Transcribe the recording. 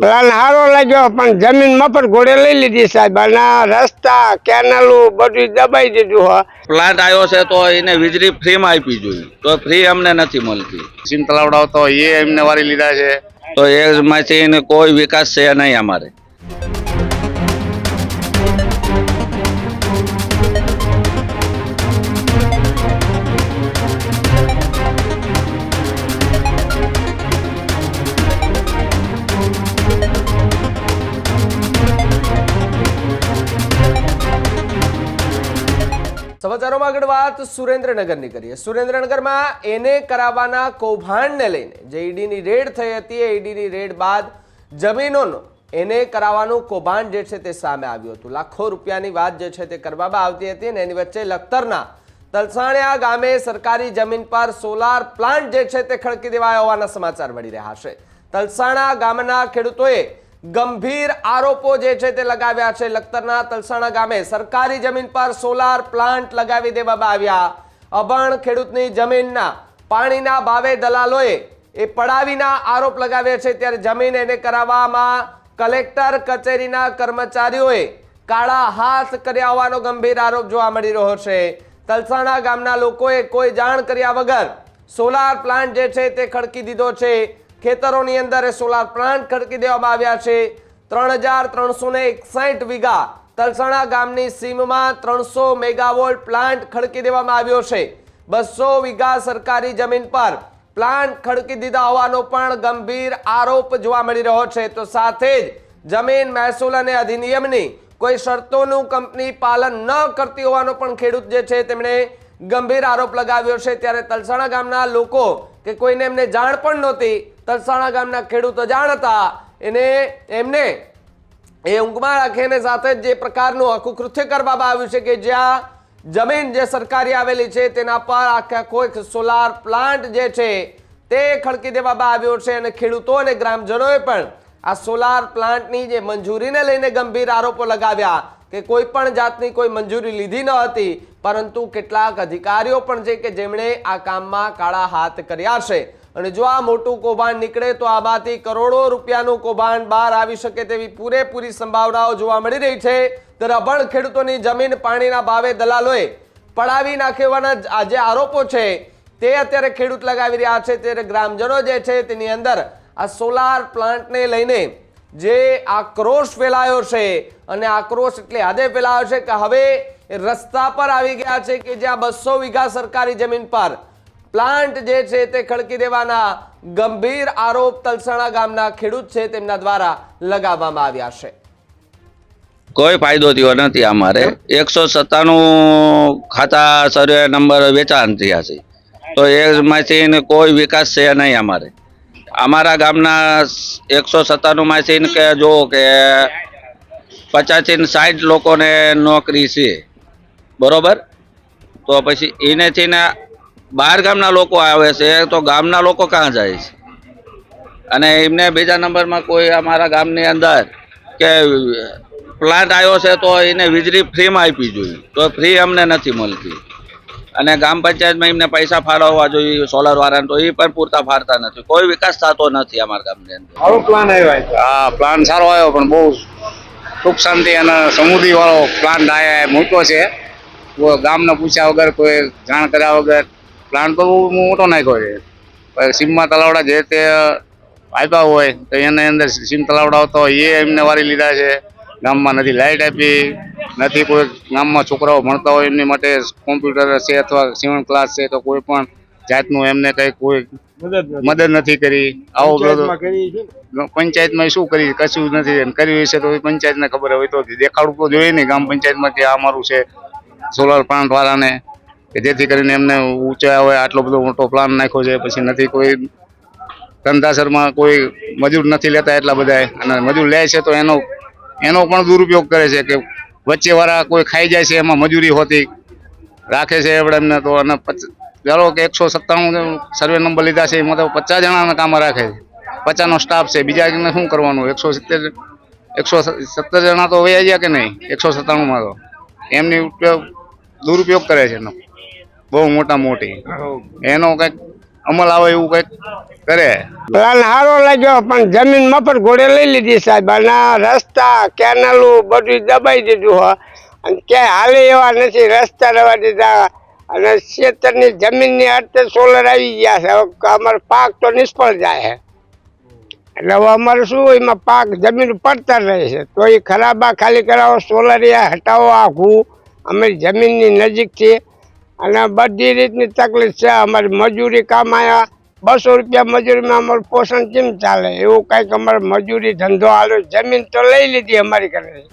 Plan સારો લાગ્યો પણ જમીન મફત ઘોડે લઈ લીધી સાહેબ. અને રસ્તા કેનાલું બધું દબાઈ દીધું હોય પ્લાન્ટ આવ્યો છે તો એને વીજળી ફ્રીમાં આપી જોઈએ. તો ફ્રી અમને નથી મળતી. સીમ તો એ એમને વારી લીધા છે. તો એમાંથી એને કોઈ વિકાસ છે નહીં અમારે. સમાચારોમાં આગળ વાત સુરેન્દ્રનગરની કરીએ. સુરેન્દ્રનગરમાં એને કરાવવાના કૌભાંડને લઈને જે ઈડીની રેડ થઈ હતી, એ ઈડીની રેડ બાદ જમીનોનો એને કરાવવાનું કૌભાંડ જે છે તે સામે આવ્યું હતું. લાખો રૂપિયાની વાત જે છે તે કરવામાં આવતી હતી અને એની વચ્ચે લખતરના તલસાણિયા ગામે સરકારી જમીન પર સોલાર પ્લાન્ટ જે છે તે ખડકી દેવાયા હોવાના સમાચાર મળી રહ્યા છે. તલસાણા ગામના ખેડૂતોએ ગંભીર આરોપો જે છે તે લગાવ્યા છે. લખતરના તલસાણા ગામે સરકારી જમીન પર સોલાર પ્લાન્ટ લગાવી દેવામાં આવ્યા. અભણ ખેડૂતની જમીનના પાણીના ભાવે દલાલોએ એ પડાવીના આરોપ લગાવ્યા છે. ત્યારે જમીન એને કરાવવામાં કલેક્ટર કચેરીના કર્મચારીઓએ કાળા હાથ કર્યા હોવાનો ગંભીર આરોપ જોવા મળી રહ્યો છે. તલસાણા ગામના લોકોએ કોઈ જાણ કર્યા વગર સોલાર પ્લાન્ટ જે છે તે ખડકી દીધો છે. ખેતરોની અંદર સોલાર પ્લાન્ટ ખડકી દેવામાં આવ્યા છે. ત્રણ હજાર ત્રણસો ને એકસાઠ વીઘા તલસાણા ગામની સીમમાં ત્રણસો મેગાવોલ્ટ પ્લાન્ટ ખડકી દેવામાં આવ્યો છે. બસો વીઘા સરકારી જમીન પર પ્લાન્ટ ખડકી દીધા હોવાનો પણ ગંભીર આરોપ જોવા મળી રહ્યો છે. તો સાથે જ જમીન મહેસૂલ અને અધિનિયમની કોઈ શરતોનું કંપની પાલન ન કરતી હોવાનો પણ ખેડૂત જે છે તેમણે ગંભીર આરોપ લગાવ્યો છે. ત્યારે તલસાણા ગામના લોકો કે કોઈને એમને જાણ પણ નહોતી તલસાણા ગામના ખેડૂતો જાણ હતા એને એમને એ ઊંઘમાં રાખીને સાથે જે પ્રકારનું આખું કૃત્ય કરવામાં આવ્યું છે કે જ્યાં જમીન જે સરકારી આવેલી છે તેના પર આખા કોઈ સોલાર પ્લાન્ટ જે છે તે ખડકી દેવામાં આવ્યો છે અને ખેડૂતો અને ગ્રામજનોએ પણ આ સોલાર પ્લાન્ટની જે મંજૂરીને લઈને ગંભીર આરોપો લગાવ્યા કે કોઈ પણ જાતની કોઈ મંજૂરી લીધી ન હતી, પરંતુ કેટલાક અધિકારીઓ પણ છે કે જેમણે આ કામમાં કાળા હાથ કર્યા છે. અને જો આ મોટું કૌભાંડ નીકળે તો આમાંથી કરોડો રૂપિયાનું કૌભાંડ બહાર આવી શકે તેવી પૂરેપૂરી સંભાવનાઓ જોવા મળી રહી છે. ત્યારે અભણ ખેડૂતોની જમીન પાણીના ભાવે દલાલોએ પડાવી નાખેવાના જે આરોપો છે, તે અત્યારે ખેડૂત લગાવી રહ્યા છે. ત્યારે ગ્રામજનો જે છે તેની અંદર આ સોલાર પ્લાન્ટને લઈને જે આક્રોશ ફેલાયો છે, અને આક્રોશ એટલે હદે ફેલાયો છે કે હવે રસ્તા પર આવી ગયા છે કે જ્યાં બસો વીઘા સરકારી જમીન પર પ્લાન્ટ જે છે તે ખડકી દેવાના ગંભીર આરોપ તલસાણા ગામના ખેડૂત છે તેમના દ્વારા લગાવવામાં આવ્યા છે. કોઈ ફાયદો થયો નથી અમારે. એકસો સત્તાણું ખાતા સર્વે નંબર વેચાણ થયા છે. તો એમાંથી કોઈ વિકાસ છે નહીં અમારે. અમારા ગામના એકસો સત્તાણું માંથી કે જો કે પચાસથી સાઠ લોકોને નોકરી છે. બરોબર? તો પછી એનેથી બહાર ગામના લોકો આવે છે તો ગામના લોકો ક્યાં જાય છે? અને એમને બીજા નંબરમાં કોઈ અમારા ગામની અંદર કે પ્લાન્ટ આવ્યો છે તો એને વીજળી ફ્રીમાં આપવી જોઈએ. તો ફ્રી અમને નથી મળતી. અને ગામ પંચાયતમાં એમને પૈસા ફાળવવા જોઈએ સોલાર વાળાને તો એ પણ પૂરતા ફાળતા નથી. કોઈ વિકાસ થતો નથી અમારા ગામની અંદર. સારો પ્લાન આવ્યો હા પ્લાન સારો આવ્યો પણ બહુ સુખ શાંતિ અને સમૃદ્ધિ વાળો પ્લાન આયા મૂક્યો છે. ગામને પૂછ્યા વગર કોઈ જાણ કર્યા વગર પ્લાન તો મોટો નાખ્યો છે. સીમમાં તલાવડા જે તે આપ્યા હોય તો એની અંદર સીમ તલાવડા તો એ એમને વારી લીધા છે. ગામમાં નથી લાઇટ આપી નથી કોઈ ગામમાં છોકરાઓ ભણતા હોય એમની માટે કોમ્પ્યુટર છે અથવા સીવણ ક્લાસ છે તો કોઈ પણ જાતનું એમને કઈ કોઈ મદદ નથી કરી. આવો બધો પંચાયતમાં શું કરી કશું નથી કર્યું હશે તો પંચાયતને ખબર હોય તો દેખાડવું તો જોઈએ ને ગામ પંચાયતમાં કે આ અમારું છે સોલાર પ્લાન્ટ વાળાને. કે જેથી કરીને એમને ઊંચા હોય, આટલો બધો મોટો પ્લાન નાખ્યો છે, પછી નથી કોઈ ધંધાસરમાં કોઈ મજૂર નથી લેતા એટલા બધા અને મજૂર લે છે તો એનો એનો પણ દુરુપયોગ કરે છે કે વચ્ચેવાળા કોઈ ખાઈ જાય છે, એમાં મજૂરી હોતી, રાખે છે એમણે એમને તો. અને ધારો કે એકસો સત્તાણું સર્વે નંબર લીધા છે, એમાં તો પચાસ જણાના કામમાં રાખે છે. પચાસનો સ્ટાફ છે બીજા શું કરવાનું? એકસો સિત્તેર, એકસો સત્તર જણા તો વયા ગયા કે નહીં? એકસો સત્તાણુંમાં તો. એમની ઉપયોગ દુરુપયોગ કરે છે એનો. બહુ મોટા મોટી. એનો કંઈક અમલ આવે એવું કંઈક કરે. પ્લાન સારો લાગ્યો, પણ જમીન મફત ઘોડે લઈ લીધી સાહેબ. અને રસ્તા કેનાલું બધું દબાઈ દીધું હોય અને ક્યાંય હાલે એવા નથી. રસ્તા રવા દીધા. અને ખેતરની જમીનની અર્થે સોલર આવી ગયા છે. અમારો પાક તો નિષ્ફળ જાય. છે એટલે હવે અમારે શું એમાં પાક જમીન પડતર રહે છે. તો એ ખરાબા ખાલી કરાવો સોલર હટાવો આખું. અમારી જમીનની નજીક છે અને બધી રીતની તકલીફ છે. અમારી મજૂરી કામ આવ્યા બસો રૂપિયા મજૂરીમાં અમારું પોષણ કેમ ચાલે? એવું કંઈક અમારે મજૂરી ધંધો હાલો. જમીન તો લઈ લીધી અમારી ઘરે.